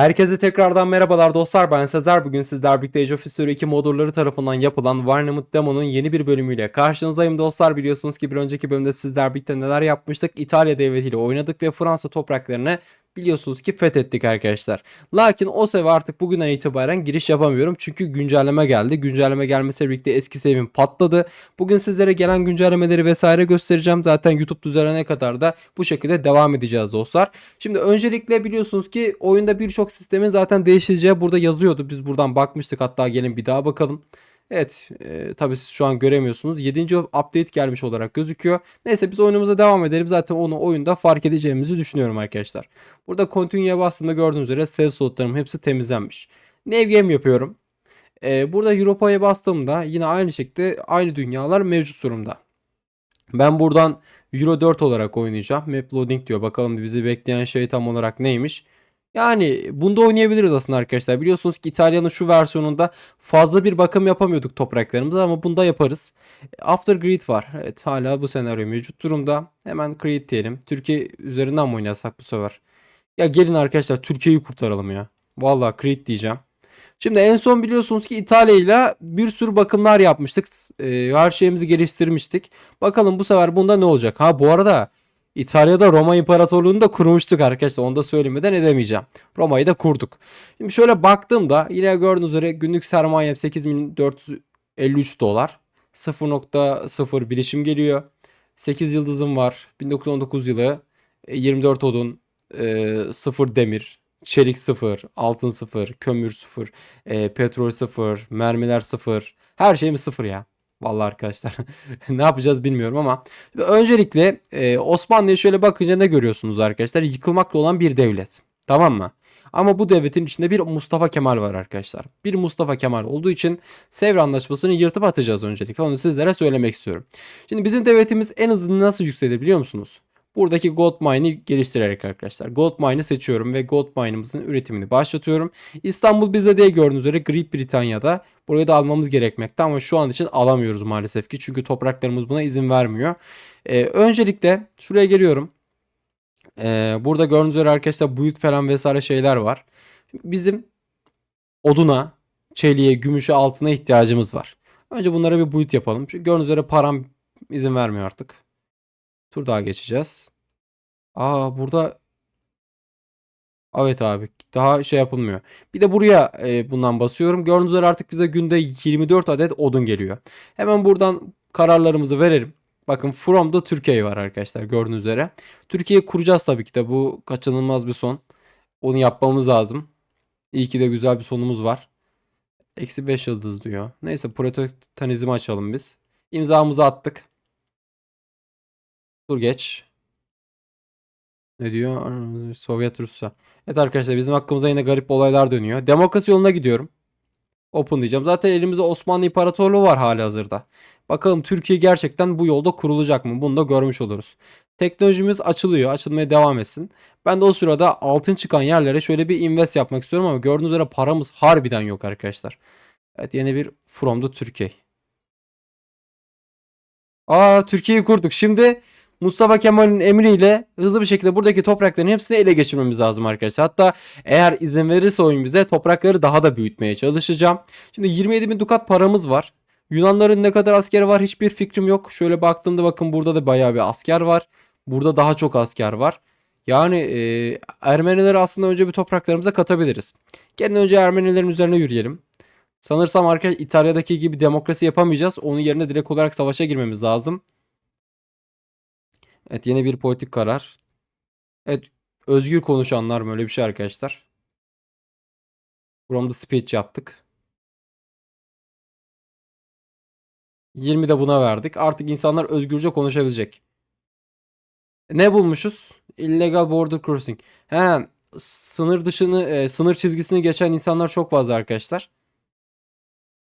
Herkese tekrardan merhabalar dostlar. Ben Sezer. Bugün sizler birlikte Age of History 2 modulları tarafından yapılan Warnamut Demo'nun yeni bir bölümüyle karşınızdayım dostlar. Biliyorsunuz ki bir önceki bölümde sizler birlikte neler yapmıştık? İtalya devletiyle oynadık ve Fransa topraklarını biliyorsunuz ki fethettik arkadaşlar. Lakin o sefer artık bugünden itibaren giriş yapamıyorum çünkü güncelleme geldi güncelleme gelmesiyle birlikte eski sevim patladı. Bugün sizlere gelen güncellemeleri vesaire göstereceğim zaten YouTube düzelene kadar da bu şekilde devam edeceğiz dostlar. Şimdi öncelikle biliyorsunuz ki oyunda birçok sistemin zaten değişeceği burada yazıyordu. Biz buradan bakmıştık hatta gelin bir daha bakalım. Evet e, tabii siz şu an göremiyorsunuz. 7. update gelmiş olarak gözüküyor. Neyse biz oyunumuza devam edelim. Zaten onu oyunda fark edeceğimizi düşünüyorum arkadaşlar. Burada continue'ya bastığımda gördüğünüz üzere save slotlarım hepsi temizlenmiş. New game yapıyorum. E, burada Europa'ya bastığımda yine aynı şekilde aynı dünyalar mevcut durumda. Ben buradan Euro 4 olarak oynayacağım. Map loading diyor. Bakalım bizi bekleyen şey tam olarak neymiş. Yani bunda oynayabiliriz aslında arkadaşlar. Biliyorsunuz ki İtalya'nın şu versiyonunda fazla bir bakım yapamıyorduk topraklarımıza ama bunda yaparız. After Grid var. Evet hala bu senaryo mevcut durumda. Hemen create diyelim. Türkiye üzerinden mi oynasak bu sefer? Ya gelin arkadaşlar Türkiye'yi kurtaralım ya. Vallahi create diyeceğim. Şimdi en son biliyorsunuz ki İtalya ile bir sürü bakımlar yapmıştık. Ee, her şeyimizi geliştirmiştik. Bakalım bu sefer bunda ne olacak? Ha bu arada İtalya'da Roma İmparatorluğu'nu da kurmuştuk arkadaşlar. Onu da söylemeden edemeyeceğim. Roma'yı da kurduk. Şimdi şöyle baktığımda yine gördüğünüz üzere günlük sermayem 8453 dolar. 0.0 bilişim geliyor. 8 yıldızım var. 1919 yılı. e, 24 odun. 0 demir. Çelik 0. Altın 0. Kömür 0. e, petrol 0. Mermiler 0. Her şeyimiz 0 ya. Vallahi arkadaşlar ne yapacağız bilmiyorum ama öncelikle e, Osmanlı'ya şöyle bakınca ne görüyorsunuz arkadaşlar? Yıkılmakta olan bir devlet. Tamam mı? Ama bu devletin içinde bir Mustafa Kemal var arkadaşlar. Bir Mustafa Kemal olduğu için Sevr Anlaşması'nı yırtıp atacağız öncelikle. Onu sizlere söylemek istiyorum. Şimdi bizim devletimiz en hızlı nasıl yükselir biliyor musunuz? Buradaki gold mine'i geliştirerek arkadaşlar. Gold mine'ı seçiyorum ve gold mine'ımızın üretimini başlatıyorum. İstanbul bizde değil gördüğünüz üzere Great Britanya'da. Burayı da almamız gerekmekte ama şu an için alamıyoruz maalesef ki. Çünkü topraklarımız buna izin vermiyor. Ee, öncelikle şuraya geliyorum. Ee, burada gördüğünüz üzere arkadaşlar build falan vesaire şeyler var. Bizim oduna, çeliğe, gümüşe, altına ihtiyacımız var. Önce bunlara bir build yapalım. Çünkü gördüğünüz üzere param izin vermiyor artık. Tur daha geçeceğiz. Aa burada Evet abi daha şey yapılmıyor. Bir de buraya e, bundan basıyorum. Gördüğünüz üzere artık bize günde 24 adet odun geliyor. Hemen buradan kararlarımızı verelim. Bakın from da Türkiye var arkadaşlar gördüğünüz üzere. Türkiye'yi kuracağız tabii ki de bu kaçınılmaz bir son. Onu yapmamız lazım. İyi ki de güzel bir sonumuz var. Eksi 5 yıldız diyor. Neyse protestanizmi açalım biz. İmzamızı attık. Dur geç. Ne diyor? Sovyet Rusya. Evet arkadaşlar bizim hakkımızda yine garip olaylar dönüyor. Demokrasi yoluna gidiyorum. Open diyeceğim. Zaten elimizde Osmanlı İmparatorluğu var hali hazırda. Bakalım Türkiye gerçekten bu yolda kurulacak mı? Bunu da görmüş oluruz. Teknolojimiz açılıyor. Açılmaya devam etsin. Ben de o sırada altın çıkan yerlere şöyle bir invest yapmak istiyorum ama gördüğünüz üzere paramız harbiden yok arkadaşlar. Evet yeni bir From the Türkiye. Aa Türkiye'yi kurduk. Şimdi Mustafa Kemal'in emriyle hızlı bir şekilde buradaki toprakların hepsini ele geçirmemiz lazım arkadaşlar. Hatta eğer izin verirse oyun bize toprakları daha da büyütmeye çalışacağım. Şimdi 27 bin dukat paramız var. Yunanların ne kadar askeri var hiçbir fikrim yok. Şöyle baktığımda bakın burada da bayağı bir asker var. Burada daha çok asker var. Yani e, Ermenileri aslında önce bir topraklarımıza katabiliriz. Gelin önce Ermenilerin üzerine yürüyelim. Sanırsam arkadaş İtalya'daki gibi demokrasi yapamayacağız. Onun yerine direkt olarak savaşa girmemiz lazım. Evet yeni bir politik karar. Evet özgür konuşanlar böyle bir şey arkadaşlar. The speech yaptık. 20 de buna verdik. Artık insanlar özgürce konuşabilecek. Ne bulmuşuz? Illegal border crossing. He, sınır dışını, e, sınır çizgisini geçen insanlar çok fazla arkadaşlar.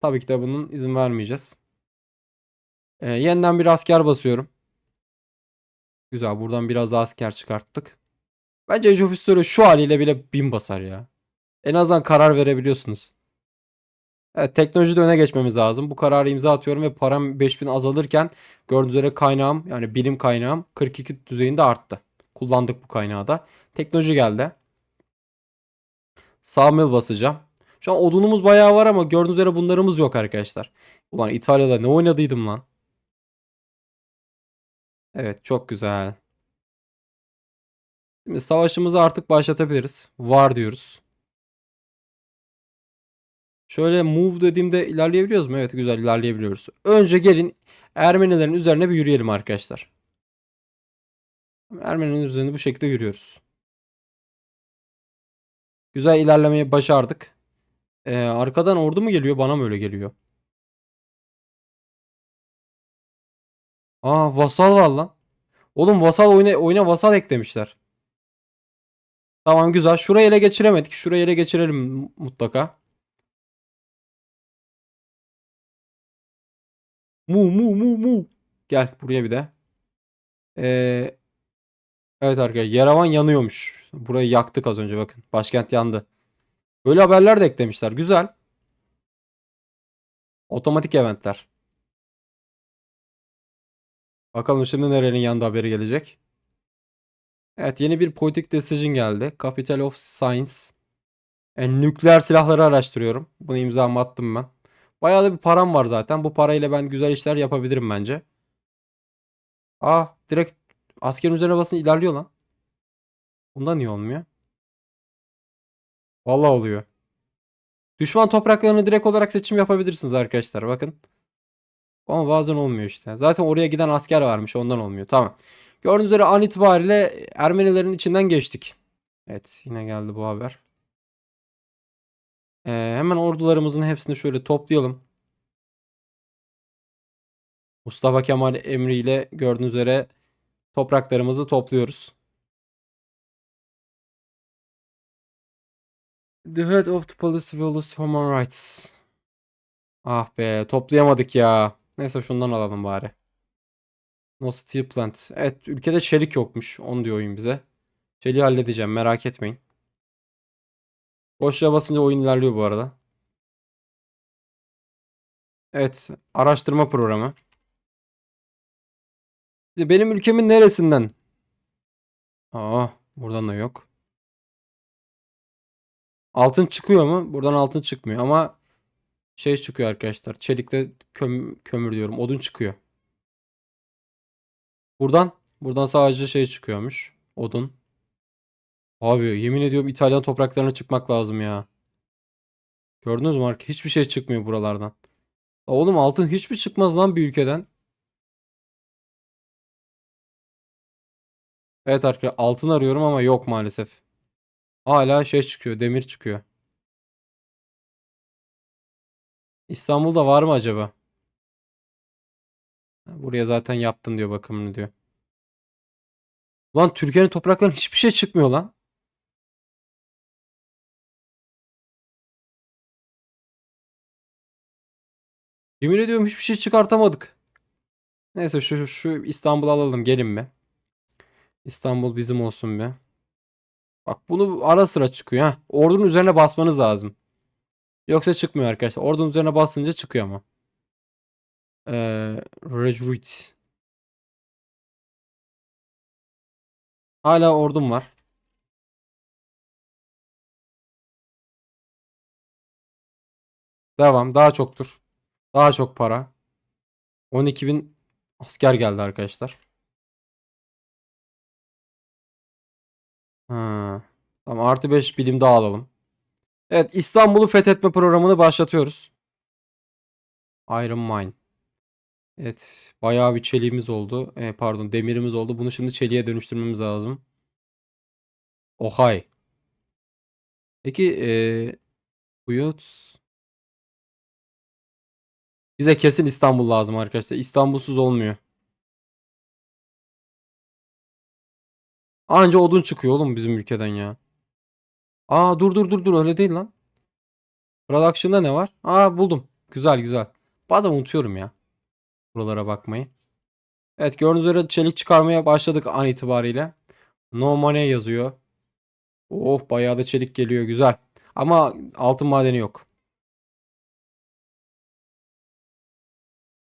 Tabii ki de bunun izin vermeyeceğiz. E, yeniden bir asker basıyorum. Güzel buradan biraz daha asker çıkarttık. Bence Age of History şu haliyle bile bin basar ya. En azından karar verebiliyorsunuz. Evet teknolojide öne geçmemiz lazım. Bu kararı imza atıyorum ve param 5000 azalırken gördüğünüz üzere kaynağım yani bilim kaynağım 42 düzeyinde arttı. Kullandık bu kaynağı da. Teknoloji geldi. Sawmill basacağım. Şu an odunumuz bayağı var ama gördüğünüz üzere bunlarımız yok arkadaşlar. Ulan İtalya'da ne oynadıydım lan. Evet çok güzel. Şimdi savaşımızı artık başlatabiliriz. Var diyoruz. Şöyle move dediğimde ilerleyebiliyoruz mu? Evet güzel ilerleyebiliyoruz. Önce gelin Ermenilerin üzerine bir yürüyelim arkadaşlar. Ermenilerin üzerine bu şekilde yürüyoruz. Güzel ilerlemeyi başardık. Ee, arkadan ordu mu geliyor? Bana mı öyle geliyor? Aa vasal var lan. Oğlum vasal oyuna, oyuna vasal eklemişler. Tamam güzel. Şurayı ele geçiremedik. Şurayı ele geçirelim mutlaka. Mu mu mu mu. Gel buraya bir de. Ee, evet arkadaşlar. Yerevan yanıyormuş. Burayı yaktık az önce bakın. Başkent yandı. Böyle haberler de eklemişler. Güzel. Otomatik eventler. Bakalım şimdi nerenin yanında haberi gelecek. Evet yeni bir politik decision geldi. Capital of Science. E, nükleer silahları araştırıyorum. Bunu imzamı attım ben. Bayağı da bir param var zaten. Bu parayla ben güzel işler yapabilirim bence. Aa direkt askerin üzerine basın ilerliyor lan. Bundan niye olmuyor? Vallahi oluyor. Düşman topraklarını direkt olarak seçim yapabilirsiniz arkadaşlar. Bakın. Ama bazen olmuyor işte. Zaten oraya giden asker varmış. Ondan olmuyor. Tamam. Gördüğünüz üzere an itibariyle Ermenilerin içinden geçtik. Evet yine geldi bu haber. Ee, hemen ordularımızın hepsini şöyle toplayalım. Mustafa Kemal emriyle gördüğünüz üzere topraklarımızı topluyoruz. The head of the police will lose human rights. Ah be toplayamadık ya. Neyse şundan alalım bari. No steel plant. Evet ülkede çelik yokmuş. Onu diyor oyun bize. Çeliği halledeceğim merak etmeyin. Boşluğa basınca oyun ilerliyor bu arada. Evet araştırma programı. Benim ülkemin neresinden? Aa buradan da yok. Altın çıkıyor mu? Buradan altın çıkmıyor ama şey çıkıyor arkadaşlar. Çelikte köm- kömür diyorum. Odun çıkıyor. Buradan buradan sadece şey çıkıyormuş. Odun. Abi yemin ediyorum İtalyan topraklarına çıkmak lazım ya. Gördünüz mü arkadaşlar? Hiçbir şey çıkmıyor buralardan. Oğlum altın hiçbir çıkmaz lan bir ülkeden. Evet arkadaşlar altın arıyorum ama yok maalesef. Hala şey çıkıyor, demir çıkıyor. İstanbul'da var mı acaba? Buraya zaten yaptın diyor bakımını diyor. Lan Türkiye'nin topraklarından hiçbir şey çıkmıyor lan. Yemin ediyorum hiçbir şey çıkartamadık. Neyse şu şu İstanbul'u alalım gelin mi? İstanbul bizim olsun be. Bak bunu ara sıra çıkıyor ha. Ordunun üzerine basmanız lazım. Yoksa çıkmıyor arkadaşlar. Ordunun üzerine basınca çıkıyor ama. Ee, Recruit. Hala ordum var. Devam. Daha çoktur. Daha çok para. 12.000 asker geldi arkadaşlar. Ha. Tamam artı 5 bilim daha alalım. Evet İstanbul'u fethetme programını başlatıyoruz. Iron Mine. Evet bayağı bir çeliğimiz oldu. E, pardon demirimiz oldu. Bunu şimdi çeliğe dönüştürmemiz lazım. Ohay. Peki e, Uyut. Bize kesin İstanbul lazım arkadaşlar. İstanbulsuz olmuyor. Anca odun çıkıyor oğlum bizim ülkeden ya. Aa dur dur dur dur öyle değil lan. Production'da ne var? Aa buldum. Güzel güzel. Bazen unutuyorum ya. Buralara bakmayı. Evet gördüğünüz üzere çelik çıkarmaya başladık an itibariyle. No money yazıyor. Oh bayağı da çelik geliyor güzel. Ama altın madeni yok.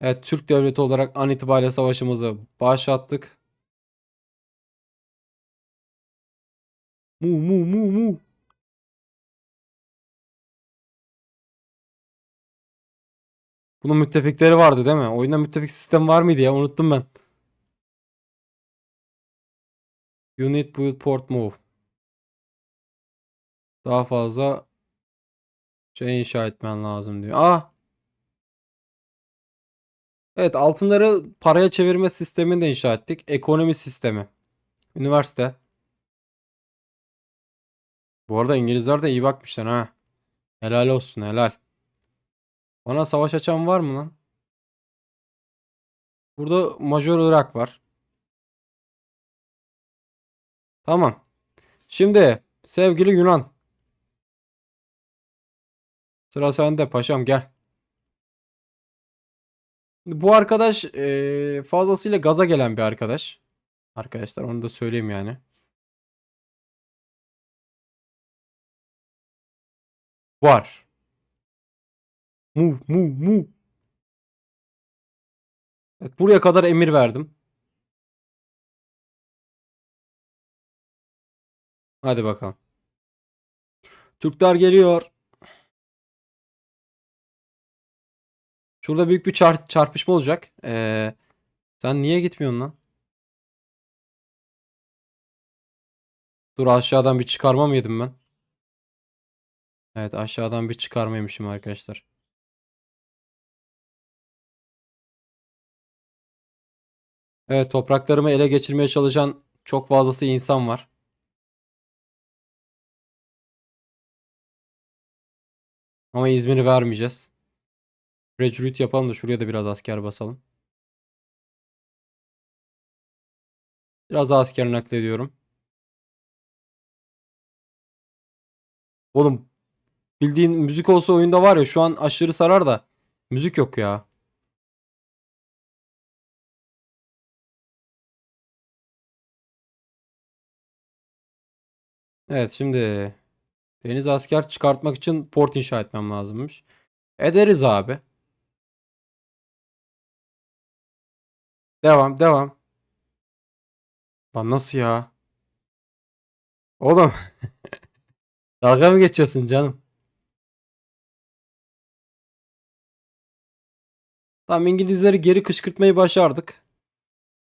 Evet Türk devleti olarak an itibariyle savaşımızı başlattık. Mu mu mu mu. Bunun müttefikleri vardı değil mi? Oyunda müttefik sistem var mıydı ya? Unuttum ben. Unit build port move. Daha fazla şey inşa etmen lazım diyor. Ah! Evet altınları paraya çevirme sistemini de inşa ettik. Ekonomi sistemi. Üniversite. Bu arada İngilizler de iyi bakmışlar ha. Helal olsun helal. Bana savaş açan var mı lan? Burada Major Irak var. Tamam. Şimdi sevgili Yunan. Sıra sende paşam gel. Bu arkadaş eee, fazlasıyla gaza gelen bir arkadaş. Arkadaşlar onu da söyleyeyim yani. Var. Move move move. Evet, buraya kadar emir verdim. Hadi bakalım. Türkler geliyor. Şurada büyük bir çar- çarpışma olacak. Ee, sen niye gitmiyorsun lan? Dur aşağıdan bir çıkarma mı yedim ben? Evet aşağıdan bir çıkarma yemişim arkadaşlar. Evet topraklarımı ele geçirmeye çalışan çok fazlası insan var. Ama İzmir'i vermeyeceğiz. Recruit yapalım da şuraya da biraz asker basalım. Biraz daha asker naklediyorum. Oğlum bildiğin müzik olsa oyunda var ya şu an aşırı sarar da müzik yok ya. Evet şimdi deniz asker çıkartmak için port inşa etmem lazımmış. Ederiz abi. Devam devam. Lan nasıl ya? Oğlum dalga mı geçiyorsun canım? Tamam İngilizleri geri kışkırtmayı başardık.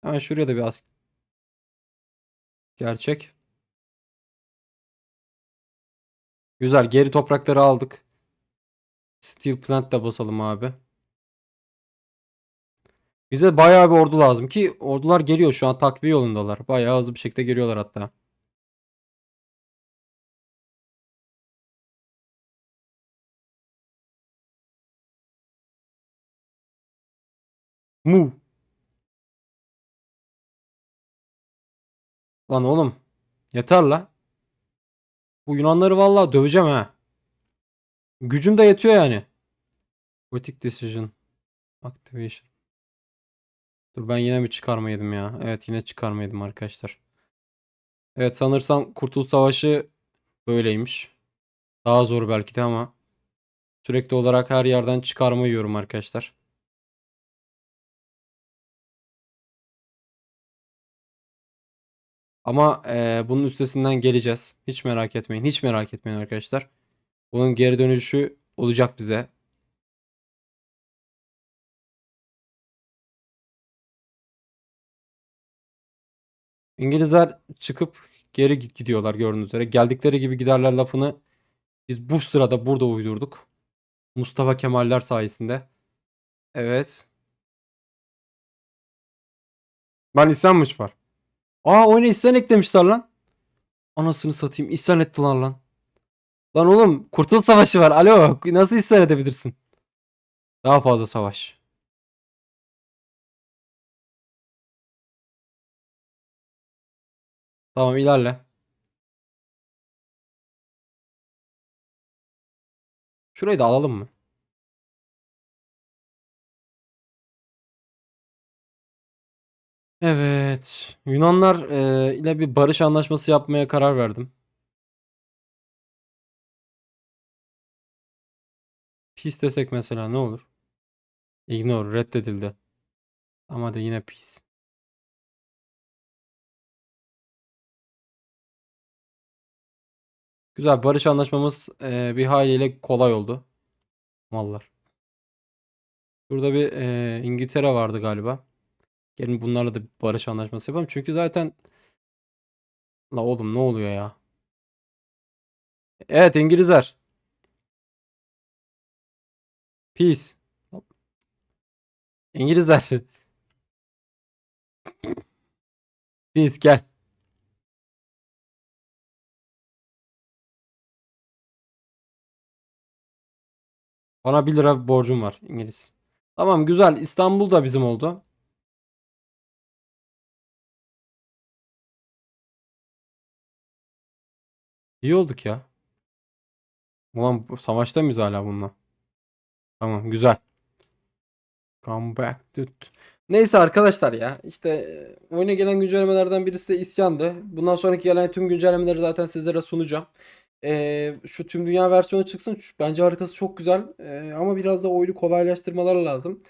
Hemen şuraya da bir as gerçek. Güzel geri toprakları aldık. Steel plant da basalım abi. Bize bayağı bir ordu lazım ki ordular geliyor şu an takviye yolundalar. Bayağı hızlı bir şekilde geliyorlar hatta. Mu. Lan oğlum. Yeter la. Bu Yunanları vallahi döveceğim ha. Gücüm de yetiyor yani. Politik decision. Activation. Dur ben yine mi çıkarmaydım ya? Evet yine çıkarmaydım arkadaşlar. Evet sanırsam Kurtuluş Savaşı böyleymiş. Daha zor belki de ama sürekli olarak her yerden çıkarma yiyorum arkadaşlar. Ama eee, bunun üstesinden geleceğiz. Hiç merak etmeyin. Hiç merak etmeyin arkadaşlar. Bunun geri dönüşü olacak bize. İngilizler çıkıp geri gidiyorlar gördüğünüz üzere. Geldikleri gibi giderler lafını biz bu sırada burada uydurduk. Mustafa Kemaller sayesinde. Evet. Lan isyanmış var. Aa oyuna isyan eklemişler lan. Anasını satayım isyan ettiler lan. Lan oğlum Kurtuluş Savaşı var. Alo nasıl isyan edebilirsin? Daha fazla savaş. Tamam ilerle. Şurayı da alalım mı? Evet. Yunanlar e, ile bir barış anlaşması yapmaya karar verdim. Peace desek mesela ne olur? Ignore reddedildi. Ama da yine peace. Güzel barış anlaşmamız e, bir haliyle kolay oldu. Mallar. Burada bir e, İngiltere vardı galiba. Gelin bunlarla da bir barış anlaşması yapalım. Çünkü zaten La oğlum ne oluyor ya? Evet İngilizler. Peace. İngilizler. Peace gel. Bana 1 lira borcum var İngiliz. Tamam güzel. İstanbul da bizim oldu. İyi olduk ya. Ulan savaşta mıyız hala bununla? Tamam güzel. Come back to... Neyse arkadaşlar ya işte e, oyuna gelen güncellemelerden birisi de isyandı. Bundan sonraki gelen tüm güncellemeleri zaten sizlere sunacağım. E, şu tüm dünya versiyonu çıksın. Bence haritası çok güzel. E, ama biraz da oyunu kolaylaştırmalar lazım.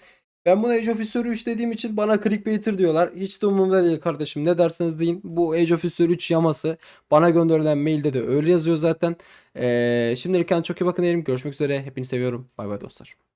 Ben buna Age of History 3 dediğim için bana clickbaiter diyorlar. Hiç de umurumda değil kardeşim. Ne derseniz deyin. Bu Age of History 3 yaması bana gönderilen mailde de öyle yazıyor zaten. E, şimdilik kendinize çok iyi bakın diyelim. Görüşmek üzere. Hepinizi seviyorum. Bay bay dostlar.